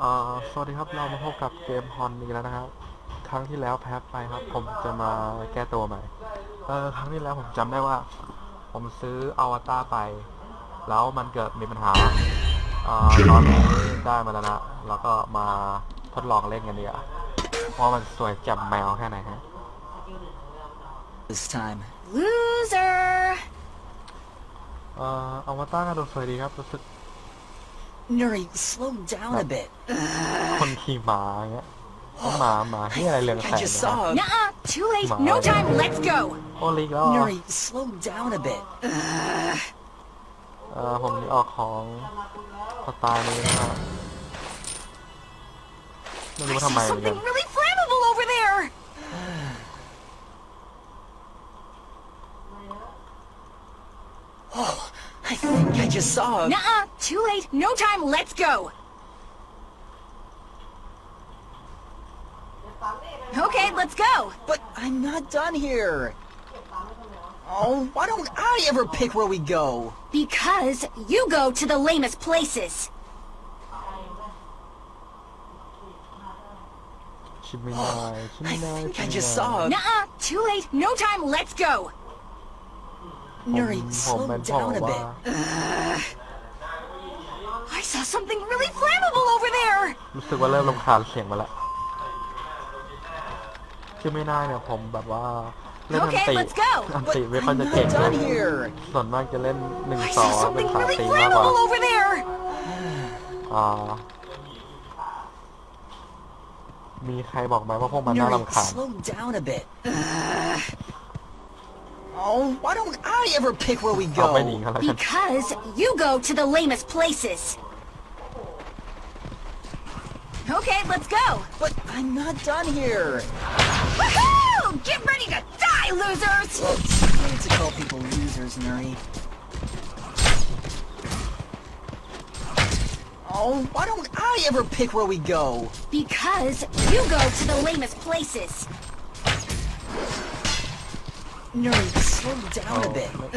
เอ่อสวัสดีครับเรามาพบกับเกมฮอนอีกแล้วนะครับ ครั้งที่แล้วแพ้ไปครับ ผมจะมาแก้ตัวใหม่เออครั้งที่แล้วผมจำได้ว่า ผมซื้ออวตารไป แล้วมันเกิดมีปัญหาเอ่อตอนนี้ได้มาแล้วนะแล้วก็มาทดลองเล่นกันดีกว่าว่ามันสวยแจ่มแมวแค่ไหนฮะ this time. Loser! เอ่ออวตารก็ดูสวยดีครับรู้สึก Nuri, slow down a bit. คนขี่ม้าอย่างเงี้ยต้องหมาหมาที่อะไรเรืองแส I ง just นะ saw. Nuh-uh, too late, Come no on. time, let's go! โอลิกแล้วเหรอ Nuri, slow down a bit. เอ่อผมออกของสไตล์นี้นะฮะไม่ I รู้ว่าทำไม saw เหมือนกัน something really I think I just saw him. Nuh-uh! Too late! No time! Let's go! Okay, let's go! But I'm not done here! Oh, why don't I ever pick where we go? Because you go to the lamest places! Oh, I think I just saw Nah, Nuh-uh! Too late! No time! Let's go! ผม Nuri, ผม slow เป็นพ่อ down a ว่า bit. I saw something really flammable over there! รู้สึกว่าเริ่มรำคาญเสียงมาแล้วชิมินายเนี่ยผมแบบว่าเล่นอัน Okay, ติ let's go. อัน But ติไม่ค่อย I'm จะ not เก่งเลย done here. ส่วนมากจะเล่นหนึ่ง I สอง saw เป็น something สาม really ตีมากกว่า flammable over there! อ่า มีใครบอกไหมว่าพวกมันน่า Nuri, รำคาญ slow down a bit. Oh, why don't I ever pick where we เอาไปหนี go? กันแล้วกัน Because you go to the lamest places. Okay, let's go. But I'm not done here. Woohoo! Get ready to die, losers! You need to call people losers, Nuri. Oh, why don't I ever pick where we go? Because you go to the lamest places. Nuri, slow down a bit.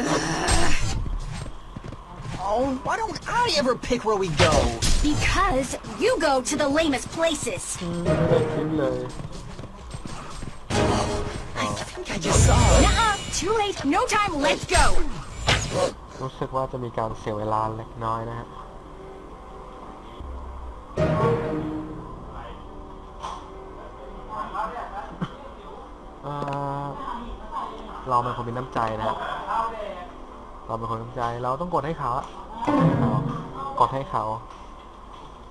Oh, why don't I ever pick where we go? Because you go to the lamest places. ไม่ได้คิดเลย I think I just saw. Nuh-uh, too late, no time, let's go. รู้สึกว่าจะมีการเสียเวลาเล็กน้อยนะฮะ เราเป็นคนมีน้ำใจนะฮะเราเป็นคนมีน้ำใจ เราต้องกดให้เขาอะกดให้เขา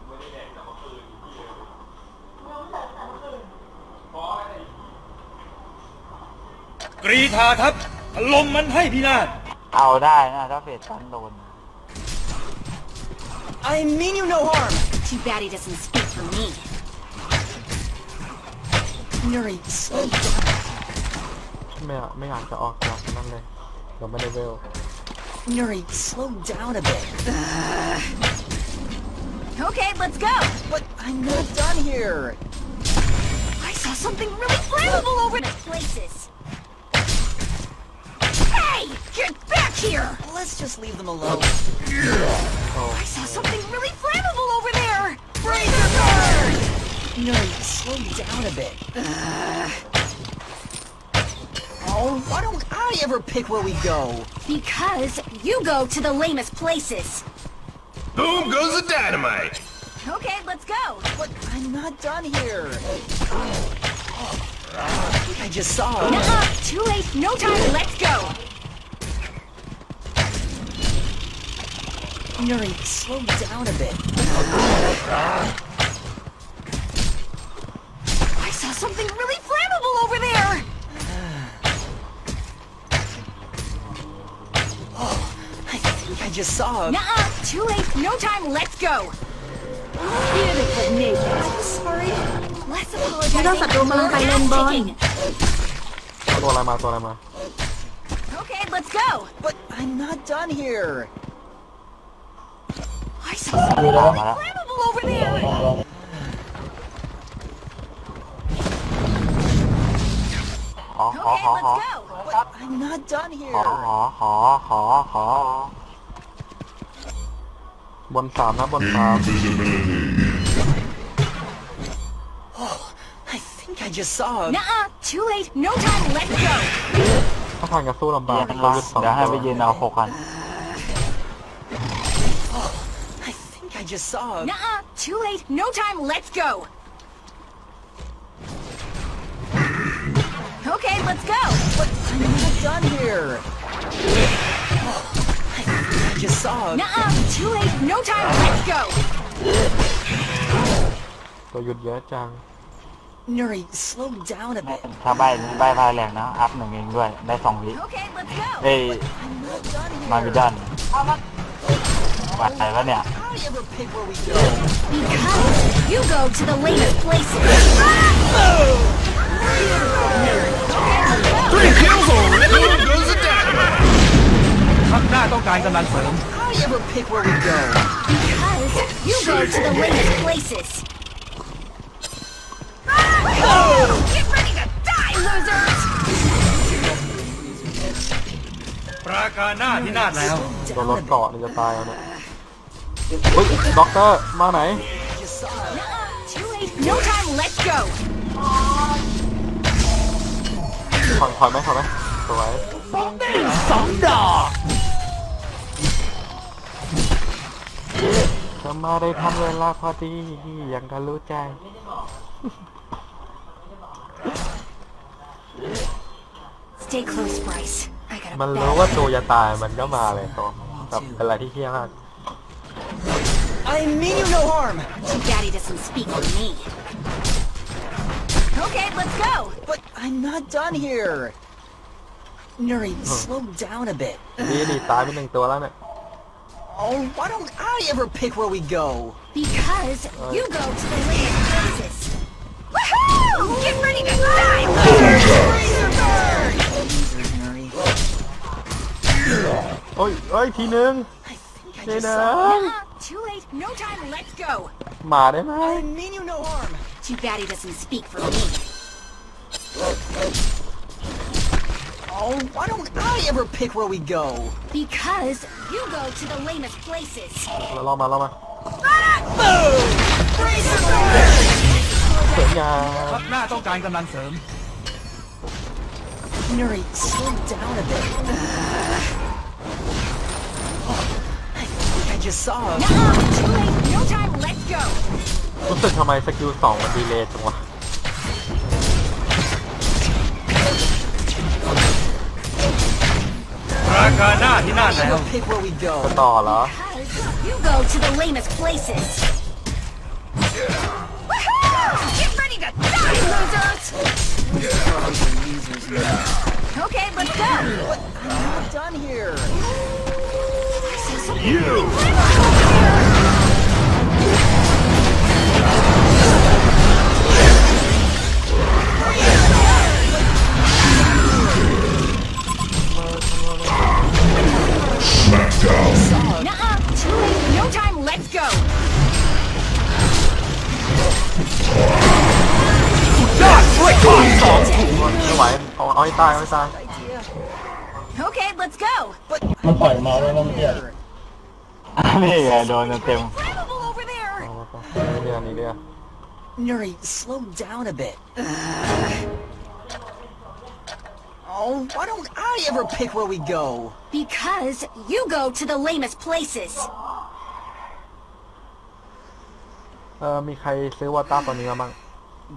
กดให้เขากรีธาครับถล่มมันให้พินาศเอาได้นะถ้าเฟสตันโดน I mean you no harm. Too bad he doesn't speak for me. Nuri, slow down. ไม่อยากไม่อยากจะออกจากนั่นเลยเดี๋ยวไม่ได้เวล Nuri, slow down a bit. Okay, let's go. But I'm not done here. I saw something really flammable over the places. Hey, get back here! Let's just leave them alone. โอ้ I saw something really flammable over there! Razor guard! Nuri, slow down a bit. Why don't I ever pick where we go? Because you go to the lamest places. Boom goes the dynamite Okay, let's go. But I'm not done here. I think I just saw. Nuh-uh, too late, no time, let's go. Nuri, slow down a bit. I saw something really just saw. Nuh-uh, too late, no time, let's go. Beautiful neighbors. Sorry. Let's apologize. ไม่ต้องศัตรูกำลังไปเลนบอล ตัวอะไรมาตัวอะไรมา Okay, let's go. But I'm not done here. I saw something มา really แล้ว flammable over there. ขอขอ Okay, ขอขอ let's go. But I'm not done ขอ here. ขอขอขอขอ บนสามนะบนสาม Oh, I think I just saw a... Nuh-uh, too late. No time. Let's go. ถ้าทางกับสู้ลำบากเขายึดสองเดี๋ยวให้ไปตัยืวนเอาหกอัน oh, I think I just saw him. Nah, -uh, too late. No time. Let's go. Okay, let's go. What am done here? Oh, just saw. Nuh-uh, too late. No time. Let's go. Tôi dụt giá trang. Nuri, slow down a bit. Thả bay, bay vai lẹn nó, áp một nghìn người, bay phòng vị. Ê, mà bị dần. Bạn này vẫn nè. You go to the later places. Three kills already? ทัพหน้าต้องการกำลังเสริม How do you ever pick where we go? Because you go to the latest places. Get ready to die, losers! ปราการหน้าที่นาดแล้ว โดนรถเกาะนี่จะตายเอาเนี่ยเฮ้ยด็อกเตอร์มาไหน Just saw. a- Nuh-uh. Too late. No time. Let's go. ถอยถอยไหมถอยไหมสวย ทำมาได้ทันเวลาพอดียังกันรู้ใจ Stay close, Bryce. I got a มัน bad รู้ว่าตัวจะตายมันก็มาเลยตัวแบบเป็นอะไรที่เฮี้ยมาก I mean you no harm. Too Daddy doesn't speak for me. Okay, let's go. But I'm not done here. Nuri, slow down a bit. ดีดีตายไปหนึ่งตัวแล้วเนี่ย Oh, why don't I ever pick where we go? Because you go to the latest places. Woohoo! Get ready to die, Nuri, โอ้ยเอ้ยทีนึง I think I นี่ just นะ saw. Uh-uh, too late. No time. Let's go. มาได้ไหม I mean you no harm. Too bad he doesn't speak for me. Oh, why don't I ever pick where we go? Because you go to the lamest places. เราล่อมาล่อมา Boom! สวยงาม ทัพหน้าต้องการกำลังเสริม Nuri, slow down a bit. I think I just saw. a- Nuh-uh, too late. No time. Let's go. รู้สึกทำไมสกิลสองมันดีเลย์จังวะ ปราการหน้าที่นาด How แล้ do ว you ever pick where we go? ต่อเหรอ Because you go to the lamest places. Woohoo! Get ready to die, losers! Okay, let's go. I'm not done here. Nuh-uh, But I'm not done here. นี่ไงโดนเต็ม Flammable over there. เอาไปนี่เดียวนี่เดียว Nuri, slow down a bit. Oh, why don't I ever pick where we go? Because you go to the lamest places. เออมีใครซื้อวอต้าตัวนี้มาบ้าง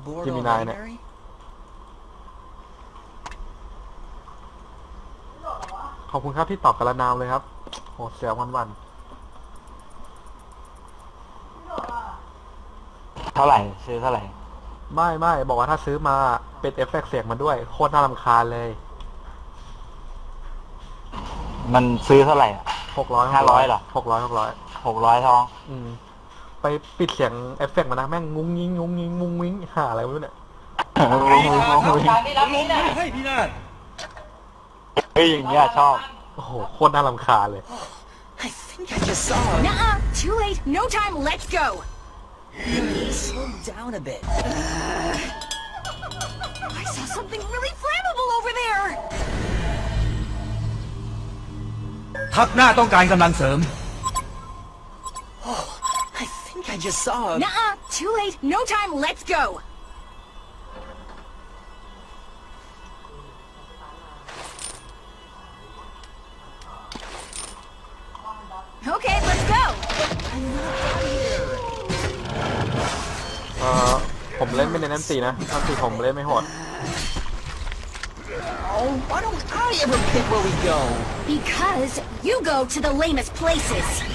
Bored Give me already, nine. Nuri? อบคุณครับที่ตอบกระนามเลยครับโหเสียวันวันเท่าไหร่ ซื้อเท่าไหร่ๆไม่ไม่บอกว่าถ้าซื้อมาเป็นเอฟเฟกต์เสียงมาด้วยโคตรน่ารำคาญเลย มันซื้อเท่าไหร่หกร้อย500เหรอหกร้อยหกร้อยหกร้อยทอง อืม ไปปิดเสียงเอฟเฟกต์มานะแม่งงุ้งยิงงุ้งยิงงุ้งวิ้งหาอะไรไม่รู้เนี่ยลงมาให้พี่นาด เฮ้ยอย่างเงี้ยชอบ โอ้โหโคตรน่ารำคาญเลย I think I just saw. a- Nuh-uh, too late. No time. Let's go. Nuri, slow down a bit. I saw something really flammable over there. ทัพหน้าต้องการกำลังเสริม I think I just saw. a- Nuh-uh, too late. No time. Let's go. Okay, let's go. Uh, เอ่อผมเล่นไม่ในนั้นสีนะนั่นสีผมเล่นไม่โหด Oh, why don't I ever pick where we go? Because you go to the lamest places.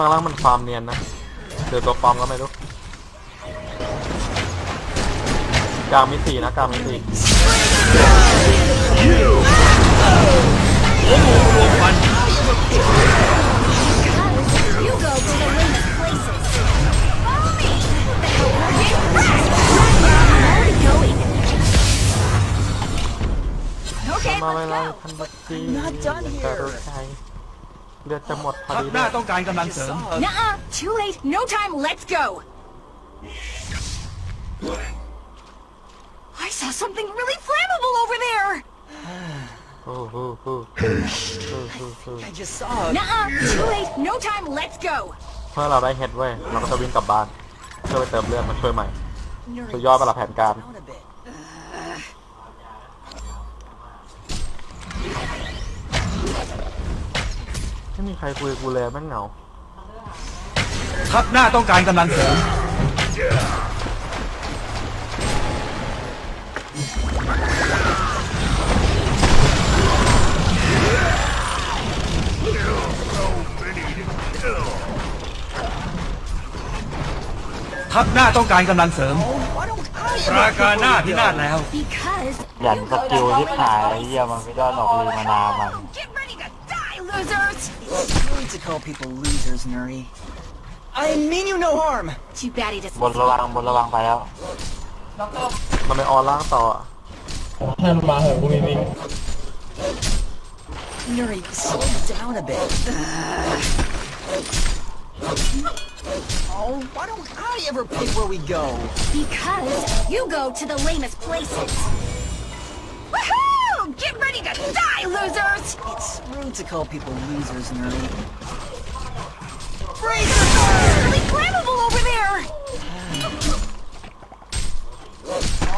ข้างล่างมันฟาร์มเนียนนะเดี๋ยวตัวปลอมก็ไม่รู้กลางมีสี่นะกลางมีสี่ Because you go to the lamest places. Follow me. What the hell are you? I'm already going. Okay, มาเวลา let's go. ทันบัจี not done here. แต่รู้ใจ เลือดจะหมดพอทัพดีหเลน้ายต้องการกำลังเสริม Saw. Nuh-uh. Too late. No time. Let's go. I saw something really flammable over there. โอ้โหโอ้โหโอ้โหโอ้โห I just saw. Nuh-uh. Too late. No time. Let's go. เมื่อเราได้เฮดเว้ยเราก็จะวิ่งกลับบ้านเพื่อไปเติมเลือดมาช่วยใหม่ Yuri, สุดยอดปะล่ะแผนการ down a bit. ไม่มีใครคุยกับกูเลยแม่งเหงา ทัพหน้าต้องการกำลังเสริมทัพหน้าต้องการกำลังเสริม Oh, why don't I ปรา ever การ pick หน้า where พิ we นาศ go? แล้ว Because ยัน you ส go กิ to ล the ที่หาย lamest ไอ้เหี้ยมันไม่ได้ออกรีมานามัน Get ready to die, losers! It's rude to call people losers, Nuri. I mean you no harm. Too bad he doesn't. บนระวังบนระวังไปแล้ว มันไปออนล่างต่ออะ Nuri, slow down a bit. Oh, why don't I ever pick where we go? Because you go to the lamest places. Woohoo! Get ready to die, losers! It's rude to call people losers, Nuri. Really flammable over there!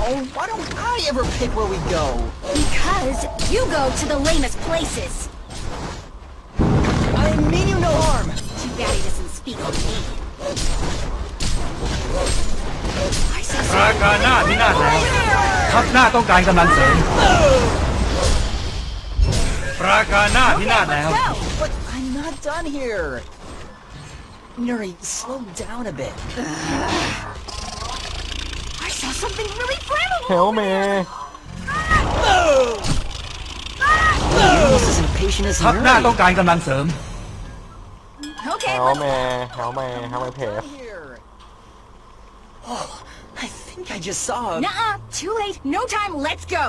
Oh, why don't I ever pick where we go? Because you go to the lamest places. I mean you no harm. Too bad he doesn't speak with me. I saw ปรา something การหน้าพินาศแล้ว over there! ทัพหน้าต้องการกำลังเสริม ปราการหน้าพินาศแล้ว Go! But I'm not done here. Nuri, slow down a bit. I saw something really flammable เฮลเม You're almost as impatient as ทัพหน้าต้อง Nuri. การกำลังเสริม เฮ Okay, ล let's เมเฮลเมเฮลเมเพส Here. Oh, I think I just saw. a- Nuh-uh. Too late. No time. Let's go.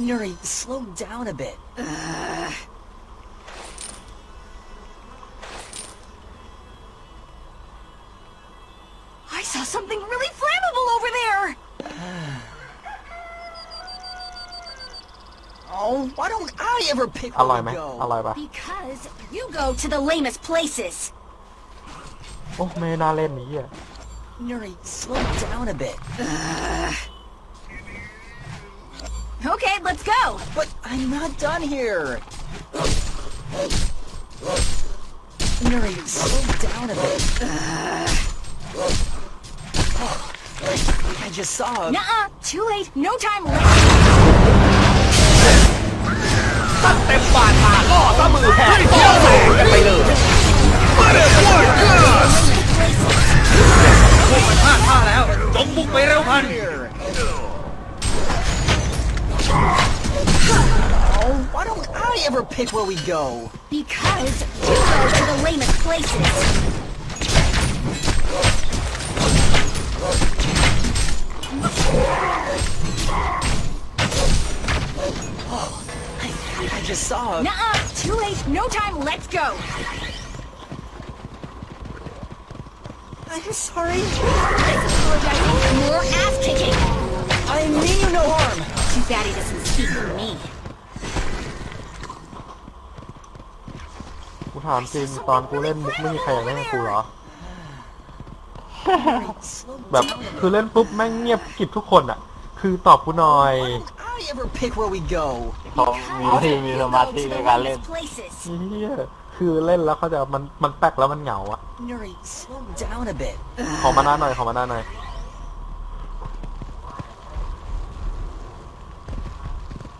Nuri, slow down a bit. Uh... I saw something really flammable over there! oh, why don't I ever pick Hello, where man. go? Hello. Because you go to the lamest places. Oh, man, I let me, yeah. Nuri, slow down a bit. Uh... Okay, let's go. But I'm not done here. Nuri, slow down a bit. Oh, I just saw. a- Nuh-uh. Too late. No time. Let's เต็มบาดตาล่อซะมือแทน กันไปเลยมาเด็กว่าเกินพวกมันพลาดท่าแล้ว จงบุกไปเร็วพัน Here. Oh, why don't I ever pick where we go? Because you go to the lamest places. Oh, I just saw. Nuh-uh, too late, no time, let's go. I'm sorry. More ass kicking. I mean you no harm. Too bad he doesn't speak for me. กูถามจริงตอนกูเล่นมุกไม่มีใครอยากเล่นกับกูเหรอ Slow แบบ down. คือเล่นปุ๊บแม่งเงียบกริบทุกคนอะ คือตอบกูหน่อย Why don't I ever pick where we go? เขามีที่มีสมาธิในการเล่น places. เฮียคือเล่นแล้วเขาใจะมันมันแป๊กแล้วมันเหงาอะ Nuri, slow down a bit. ขอมาหน้าหน่อยขอมาหน้าหน่อย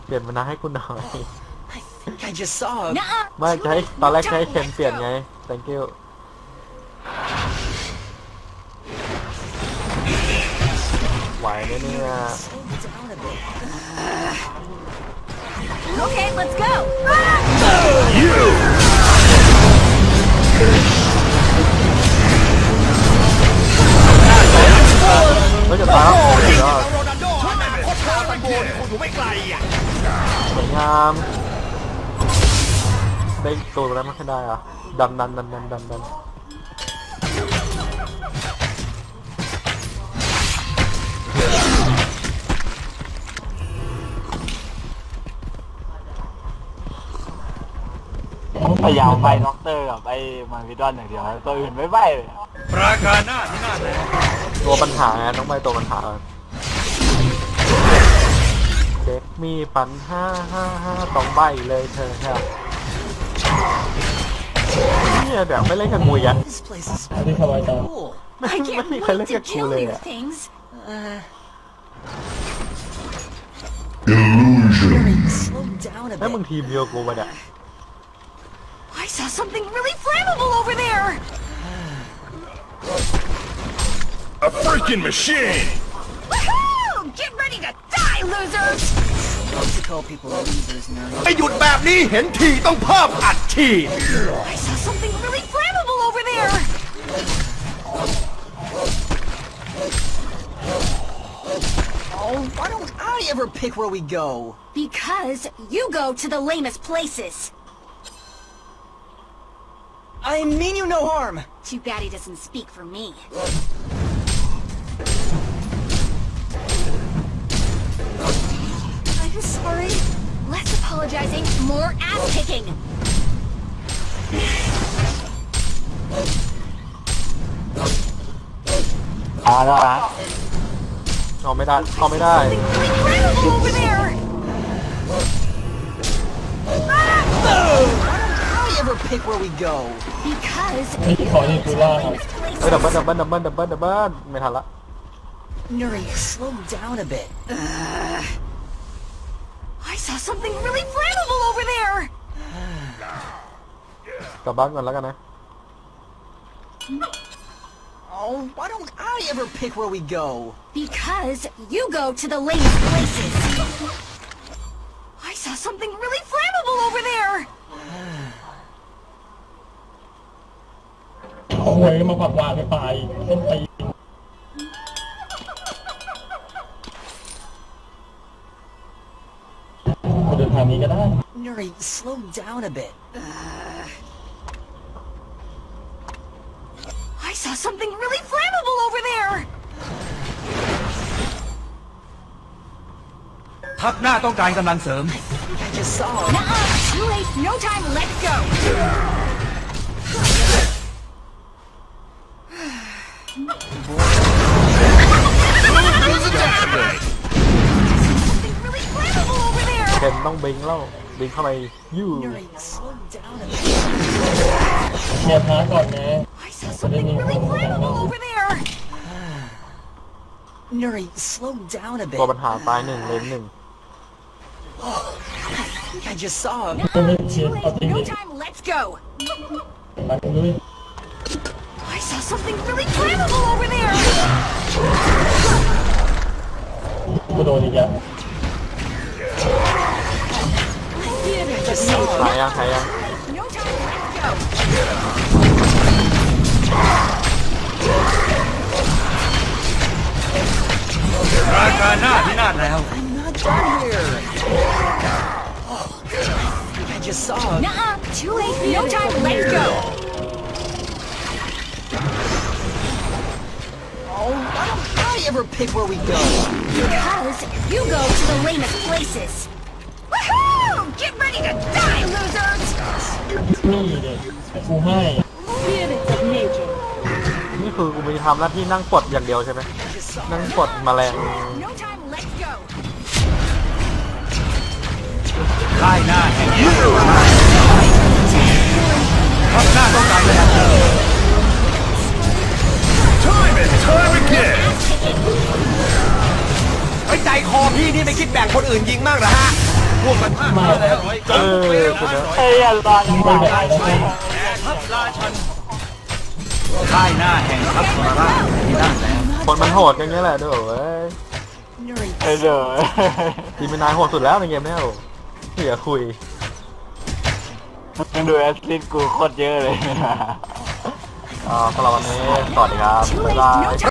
เป ลี่ยนมาหน้าให้กูหน่อย I think I just saw. Nuh-uh, ไม่ too จะให้ late, ตอนแร no กจะให้ time, เคน let's เปลี่ยน go. ไง thank you ไหวไหมเนี่ย Slow down a bit. Okay, let's go. ไม่จะตายแล้วโอ้ยยอด โรนัลโดหันหน้าโคตรช้าตะโกนคุณอยู่ไม่ไกลอะ สวยงามได้ตัวอะไรไม่ค่อยได้อะดันดันดันดันดันดันพยายามไปด็อกเตอร์กับไอ้มาวิดอนอย่างเดียวตัวอื่นไม่ใบเลย ปราการหน้าที่หน้าแหลมตัวปัญหาไงต้องไปตัวปัญหาก่อน มีปัญหาห้าห้าต้องใบเลยเธอครับเนี่ยเดี๋ยวไม่เล่นกับงูอีกอะ This place is cool. ไม่ I ไม่ can't มีใครเล่น wait กับ to กู do เลย these อะ things. Uh. Nuri, slow down a แล้วมึง bit. ทีมเดียวกูมาเนี่ย I saw something really flammable over there. A freaking machine Woohoo! Get ready to die, losers! Love to call people losers, Nuri. ไอหยุดแบบนี้เห็นทีต้องเพิ่มอัดฉีด I saw something really flammable over there. Oh, why don't I ever pick where we go? Because you go to the lamest places. I mean you no harm. Too bad he doesn't speak for me. apologizing, more ass kicking. เอาแล้วนะ เอาไม่ได้เอาไม่ได้ Something really flammable over there. I ever pick where we go? Because you go to the lamest เฮ้ยดับเบิล places. ดับเบิลดับเบิลดับเบิลดับเบิลไม่ทันละ Nuri, slow down a bit. I saw something really flammable over there. กลับบ้านก่อนแล้วกันนะ Oh, why don't I ever pick where we go? Because you go to the lamest places. I saw something really flammable over there. เอาหวยมาปักวางไปไปต้นตี ทางนี้ก็ได้ Nuri, slow down a bit. I saw something really flammable over there. ทัพหน้าต้องการกำลังเสริม I just saw. Nuh-uh, too late, no time, let's go. ต้องบิงแล้วบิงเข้าไปยู่ Nuri, slow down a bit. เคลียร์พาร์ทก่อนนะ I saw something really flammable over there. Nuri, slow down a bit. ตัวปัญหาตายหนึ่งเลนหนึ่ง think I just saw him. จะไม่เชียร์เอาจริง No ดิ time, let's go. ไปกันเลย I saw something really flammable over there. กูโดนอีกแล้ว หายยังหายยัง No time, let's go. ราคาหน้าพินาศแล้ว I'm not done here. Oh, I think I just saw him. Nuh-uh, too late. No time, let's go. Oh, why don't I ever pick where we go? Because you go to the lamest places. Woohoo! Get ready to die, losers! นี่เด็กกูให้ Spirits of nature. นี่คือกูมีทำหน้าที่นั่งปลดอย่างเดียวใช่ไหม Just saw นั่งปลดแมลง No time, let's go. ไล่หน้าแห่งยุคทับหน้าต้องการเลย Time and time again ไว้ใจคอพี่นี่ไม่คิดแบ่งคนอื่นยิงมากเหรอฮะ พวกมันมากมาแล้วจเองอเปลวคุณนะเฮ้ยอย่ารอจังหวะไม่แบ่งได้แล้วไหมใช่ไหมแอร์ทัพราชันไล่หน้าแห่งทัพสราที่นั่นแล้วคนมันโหดอย่างเงี้ยแหละด้วยเว้ยเออเดี๋ยวทีมนายโหดสุดแล้วในเกมเนี้ยโอ้เสียคุยมึงดูแอสซิสต์กูโคตรเยอะเลยอ่าสำหรับวันนี้สวัสดีครับบ๊ายบาย